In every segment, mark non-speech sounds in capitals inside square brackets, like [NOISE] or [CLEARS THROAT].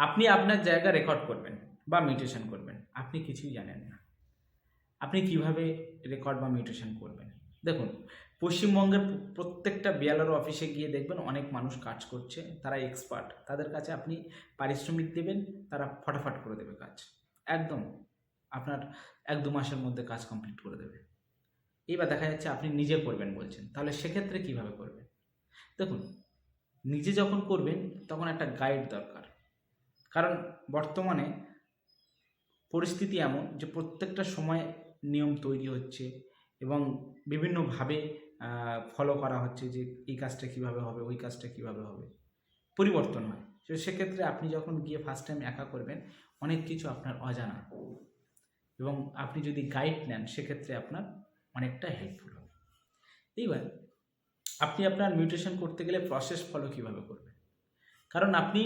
আপনি আপনার জায়গা রেকর্ড করবেন বা মিউটেশন করবেন। আপনি কিছুই জানেন না। আপনি কীভাবে রেকর্ড বা মিউটেশন করবেন? দেখুন, পশ্চিমবঙ্গের প্রত্যেকটা বিয়ালার অফিসে গিয়ে দেখবেন অনেক মানুষ কাজ করছে, তারা এক্সপার্ট তাদের কাছে আপনি পারিশ্রমিক দেবেন, তারা ফটাফট করে দেবে কাজ। একদম, আপনার এক দু মাসের মধ্যে কাজ কমপ্লিট করে দেবে। এইবার দেখা যাচ্ছে আপনি নিজে করবেন বলছেন, তাহলে সেক্ষেত্রে কীভাবে করবেন? দেখুন, নিজে যখন করবেন, তখন একটা গাইড দরকার। কারণ বর্তমানে পরিস্থিতি এমন যে প্রত্যেকটা সময় নিয়ম তৈরি হচ্ছে এবং বিভিন্নভাবে ফলো করা হচ্ছে যে এই কাজটা কীভাবে হবে, ওই কাজটা কীভাবে হবে। পরিবর্তন হয় তো সেক্ষেত্রে আপনি যখন গিয়ে ফার্স্ট টাইম একা করবেন, অনেক কিছু আপনার অজানা। এবং আপনি যদি গাইড নেন, সেক্ষেত্রে আপনার অনেকটা হেল্পফুল হবে। এইবার, আপনি আপনার মিউটেশন করতে গেলে প্রসেস ফলো কীভাবে করবেন? কারণ আপনি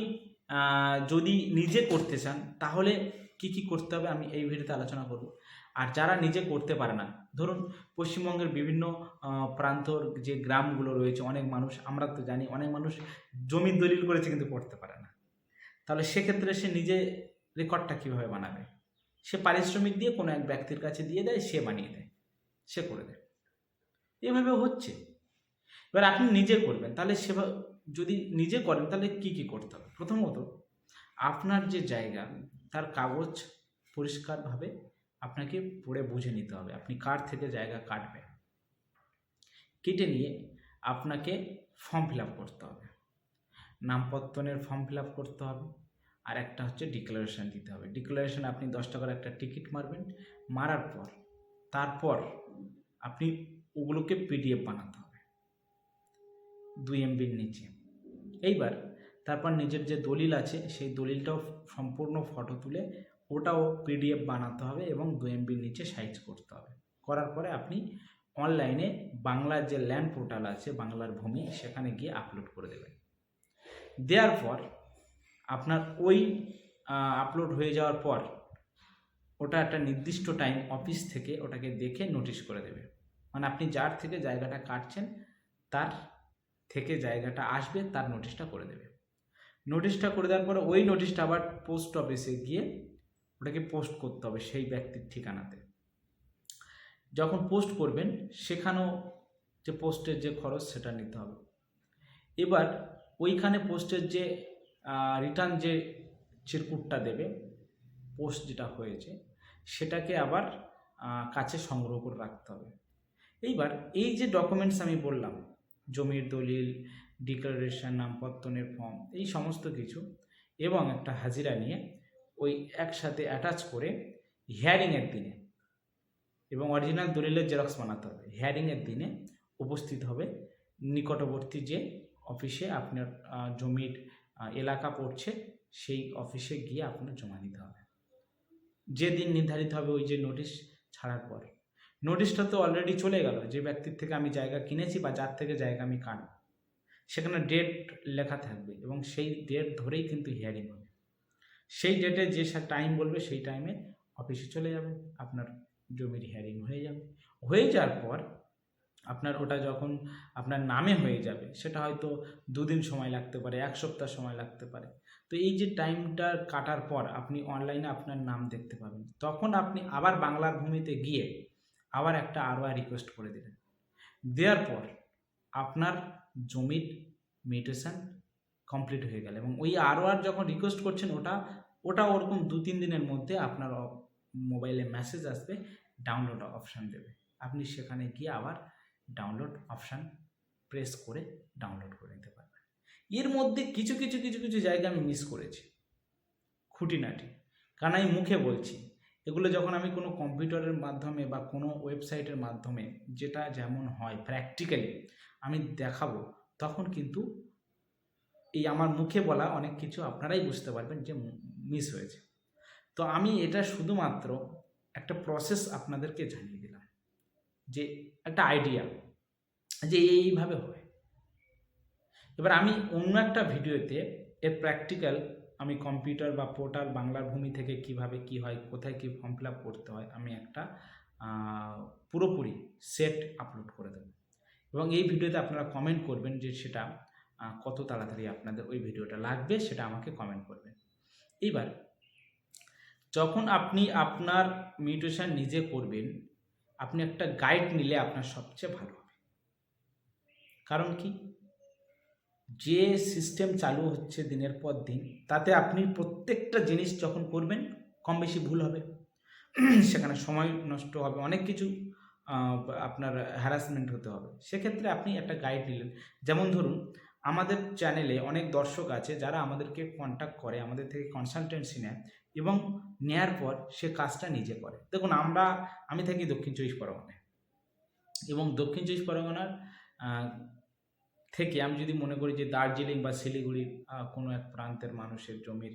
যদি নিজে করতে চান, তাহলে কি কি করতে হবে আমি এই ভিডিওতে আলোচনা করব। আর যারা নিজে করতে পারে না, ধরুন পশ্চিমবঙ্গের বিভিন্ন প্রান্তর যে গ্রামগুলো রয়েছে, অনেক মানুষ, আমরা তো জানি অনেক মানুষ জমির দলিল করেছে কিন্তু করতে পারে না। তাহলে সেক্ষেত্রে সে নিজে রেকর্ডটা কীভাবে বানাবে? সে পারিশ্রমিক দিয়ে কোনো এক ব্যক্তির কাছে দিয়ে দেয়, সে বানিয়ে দেয়, সে করে দেয়। এভাবে হচ্ছে। এবার আপনি নিজে করবেন, তাহলে সেবা যদি নিজে করেন, তাহলে কি কি করতে হবে? প্রথমত, আপনার যে জায়গা, তার কাগজ পরিষ্কারভাবে আপনাকে পড়ে বুঝে নিতে হবে। আপনি কার থেকে জায়গা কাটবেন? কেটে নিয়ে আপনাকে ফর্ম ফিল আপ করতে হবে। নামপত্তনের ফর্ম ফিল আপ করতে হবে। আর একটা হচ্ছে ডিক্লারেশন দিতে হবে। ডিক্লারেশন আপনি দশ টাকার একটা টিকিট মারবেন। মারার পর, তারপর আপনি ওগুলোকে পিডিএফ বানাতে হবে। দুই এমবির নিচে। এইবার তারপর নিজের যে দলিল আছে, সেই দলিলটাও সম্পূর্ণ ফটো তুলে ওটাও পিডিএফ বানাতে হবে এবং দু এমবির নিচে সাইজ করতে হবে। করার পরে আপনি অনলাইনে বাংলার যে ল্যান্ড পোর্টাল আছে, বাংলার ভূমি, সেখানে গিয়ে আপলোড করে দেবেন। দেওয়ার পর আপনার ওই আপলোড হয়ে যাওয়ার পর ওটা একটা নির্দিষ্ট টাইম অফিস থেকে ওটাকে দেখে নোটিশ করে দেবে। মানে আপনি যার থেকে জায়গাটা কাটছেন, তার থেকে জায়গাটা আসবে, তার নোটিশটা করে দেবে। নোটিশটা করে দেওয়ার পরে ওই নোটিশটা আবার পোস্ট অফিসে গিয়ে ওটাকে পোস্ট করতে হবে সেই ব্যক্তির ঠিকানাতে। যখন পোস্ট করবেন, সেখানেও যে পোস্টের যে খরচ সেটা নিতে হবে। এবার ওইখানে পোস্টের যে রিটার্ন যে চিরকুটটা দেবে পোস্ট যেটা হয়েছে, সেটাকে আবার কাছে সংগ্রহ করে রাখতে হবে। এইবার এই যে ডকুমেন্টস আমি বললাম জমির দলিল ডিক্লারেশন নামপত্তনের ফর্ম এই সমস্ত কিছু এবং একটা হাজিরা নিয়ে ওই একসাথে অ্যাটাচ করে হিয়ারিংয়ের দিনে এবং অরিজিনাল দলিলের জেরক্স বানাতে হবে। হিয়ারিংয়ের দিনে উপস্থিত হবে নিকটবর্তী যে অফিসে আপনার জমির এলাকা পড়ছে সেই অফিসে গিয়ে আপনার জমা দিতে হবে। যে দিন নির্ধারিত হবে ওই যে নোটিশ ছাড়ার পর। নোটিশটা তো অলরেডি চলে গেল যে ব্যক্তির থেকে আমি জায়গা কিনেছি বা যার থেকে জায়গা আমি কাটব। সেখানে ডেট লেখা থাকবে এবং সেই ডেট ধরেই কিন্তু হিয়ারিং হবে। সেই ডেটে যে টাইম বলবে সেই টাইমে অফিসে চলে যাবে, আপনার জমির হিয়ারিং হয়ে যাবে। হয়ে যাওয়ার পর আপনার ওটা যখন আপনার নামে হয়ে যাবে, সেটা হয়তো দুদিন সময় লাগতে পারে, এক সপ্তাহ সময় লাগতে পারে। তো এই যে টাইমটা কাটার পর আপনি অনলাইনে আপনার নাম দেখতে পাবেন। তখন আপনি আবার বাংলার ভূমিতে গিয়ে আবার একটা আরও রিকোয়েস্ট করে দিলেন। দেওয়ার পর আপনার জমির মিউটেশন কমপ্লিট হয়ে গেল এবং ওই আর যখন রিকোয়েস্ট করছেন ওটা ওটা ওরকম দু তিন দিনের মধ্যে আপনার মোবাইলে মেসেজ আসবে ডাউনলোড অপশান দেবে। আপনি সেখানে গিয়ে আবার ডাউনলোড অপশান প্রেস করে ডাউনলোড করে নিতে পারবেন। এর মধ্যে কিছু কিছু কিছু কিছু জায়গা আমি মিস করেছি। খুঁটিনাটি। কারণ আমি মুখে বলছি। এগুলো যখন আমি কোনো কম্পিউটারের মাধ্যমে বা কোনো ওয়েবসাইটের মাধ্যমে যেটা যেমন হয় প্র্যাকটিক্যালি আমি দেখাবো, তখন কিন্তু এই আমার মুখে বলা অনেক কিছু আপনারাই বুঝতে পারবেন যে মিস হয়েছে। তো আমি এটা শুধুমাত্র একটা প্রসেস আপনাদেরকে জানিয়ে দিলাম যে একটা আইডিয়া যে এইভাবে হয়। এবার আমি অন্য একটা ভিডিওতে এর প্র্যাকটিক্যাল আমি কম্পিউটার বা পোর্টাল বাংলার ভূমি থেকে কীভাবে কি হয়, কোথায় কি ফর্ম ফিল করতে হয়, আমি একটা পুরোপুরি সেট আপলোড করে দেবো। এবং এই ভিডিওতে আপনারা কমেন্ট করবেন যে সেটা কত তাড়াতাড়ি আপনাদের ওই ভিডিওটা লাগবে সেটা আমাকে কমেন্ট করবেন। এইবার, যখন আপনি আপনার মিউটেশন নিজে করবেন, আপনি একটা গাইড নিলে আপনার সবচেয়ে ভালো হবে। কারণ কি? যে সিস্টেম চালু হচ্ছে দিনের পর দিন, তাতে আপনি প্রত্যেকটা জিনিস যখন করবেন, কম বেশি ভুল হবে। [CLEARS THROAT] সেখানে সময় নষ্ট হবে, অনেক কিছু আপনার হ্যারাসমেন্ট হতে হবে। সেক্ষেত্রে আপনি একটা গাইড নিলেন। যেমন ধরুন, আমাদের চ্যানেলে অনেক দর্শক আছে যারা আমাদেরকে কন্ট্যাক্ট করে, আমাদের থেকে কনসালটেন্সি নেয় এবং নেয়ার পর সে কাজটা নিজে করে। দেখুন, আমরা, আমি থাকি দক্ষিণ চব্বিশ পরগনায় এবং দক্ষিণ চব্বিশ পরগনার থেকে আমি যদি মনে করি যে দার্জিলিং বা শিলিগুড়ির কোনো এক প্রান্তের মানুষের জমির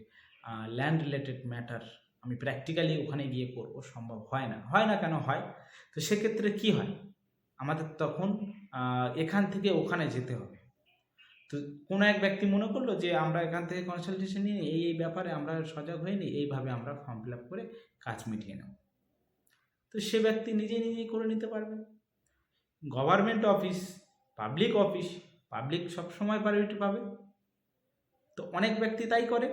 ল্যান্ড রিলেটেড ম্যাটার আমি প্র্যাকটিক্যালি ওখানে গিয়ে করব, সম্ভব হয় না। হয় না কেন হয়? তো সেক্ষেত্রে কি হয়? আমাদের তখন এখান থেকে ওখানে যেতে হবে। তো কোনো এক ব্যক্তি মনে করল যে আমরা এখান থেকে কনসালটেশন নিয়ে এই এই ব্যাপারে আমরা সজাগ হয়ে নিই, এইভাবে আমরা ফর্ম ফিল আপ করে কাজ মিটিয়ে নেব। তো সে ব্যক্তি নিজে নিজেই করে নিতে পারবে। Government office public office public সবসময় প্রায়োরিটি পাবে। তো অনেক ব্যক্তি তাই করে।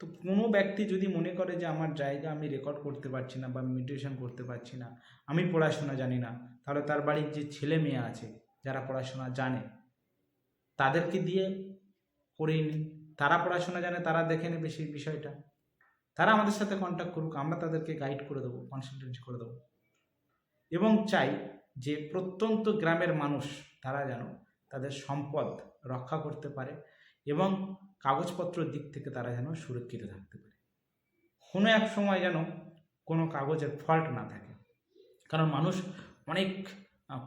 তো কোনো ব্যক্তি যদি মনে করে যে আমার জায়গা আমি রেকর্ড করতে পারছি না বা মিউটেশন করতে পারছি না, আমি পড়াশোনা জানি না, তাহলে তার বাড়ির যে ছেলে মেয়ে আছে, যারা পড়াশোনা জানে, তাদেরকে দিয়ে করিয়ে নিন। তারা পড়াশোনা জানে, তারা দেখে নেবে সেই বিষয়টা। তারা আমাদের সাথে কন্ট্যাক্ট করুক, আমরা তাদেরকে গাইড করে দেবো কনসালটেন্সি করে দেবো। এবং চাই যে প্রত্যন্ত গ্রামের মানুষ, তারা যেন তাদের সম্পদ রক্ষা করতে পারে এবং কাগজপত্রের দিক থেকে তারা যেন সুরক্ষিত থাকতে পারে। কোনো এক সময় যেন কোনো কাগজের ফল্ট না থাকে। কারণ মানুষ অনেক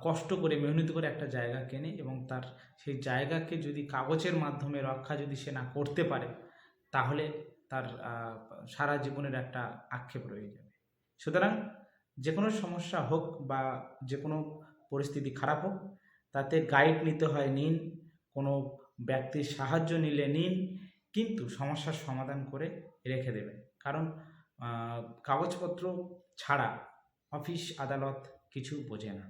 কষ্ট করে মেহনত করে একটা জায়গা কেনে এবং তার সেই জায়গাকে যদি কাগজের মাধ্যমে রক্ষা যদি সে না করতে পারে, তাহলে তার সারা জীবনের একটা আক্ষেপ রয়ে যাবে। সুতরাং যে কোনো সমস্যা হোক বা যে কোনো পরিস্থিতি খারাপ হোক তাতে গাইড নিতে হয় নিন, কোনো ব্যক্তির সাহায্য নিলে নিন, কিন্তু সমস্যার সমাধান করে রেখে দেবেন। কারণ কাগজপত্র ছাড়া অফিস আদালত কিছু বোঝে না,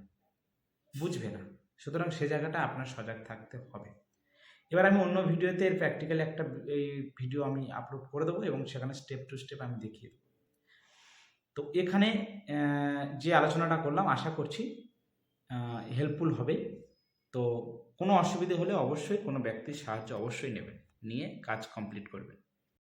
বুঝবে না। সুতরাং সে জায়গাটা আপনার সজাগ থাকতে হবে। এবার আমি অন্য ভিডিওতে এর প্র্যাকটিক্যালি একটা এই ভিডিও আমি আপলোড করে দেবো এবং সেখানে স্টেপ টু স্টেপ আমি দেখিয়ে দেবো। তো এখানে যে আলোচনাটা করলাম, আশা করছি হেল্পফুল হবে। তো কোনো অসুবিধে হলে অবশ্যই কোনো ব্যক্তির সাহায্য অবশ্যই নেবেন। নিয়ে কাজ কমপ্লিট করবেন।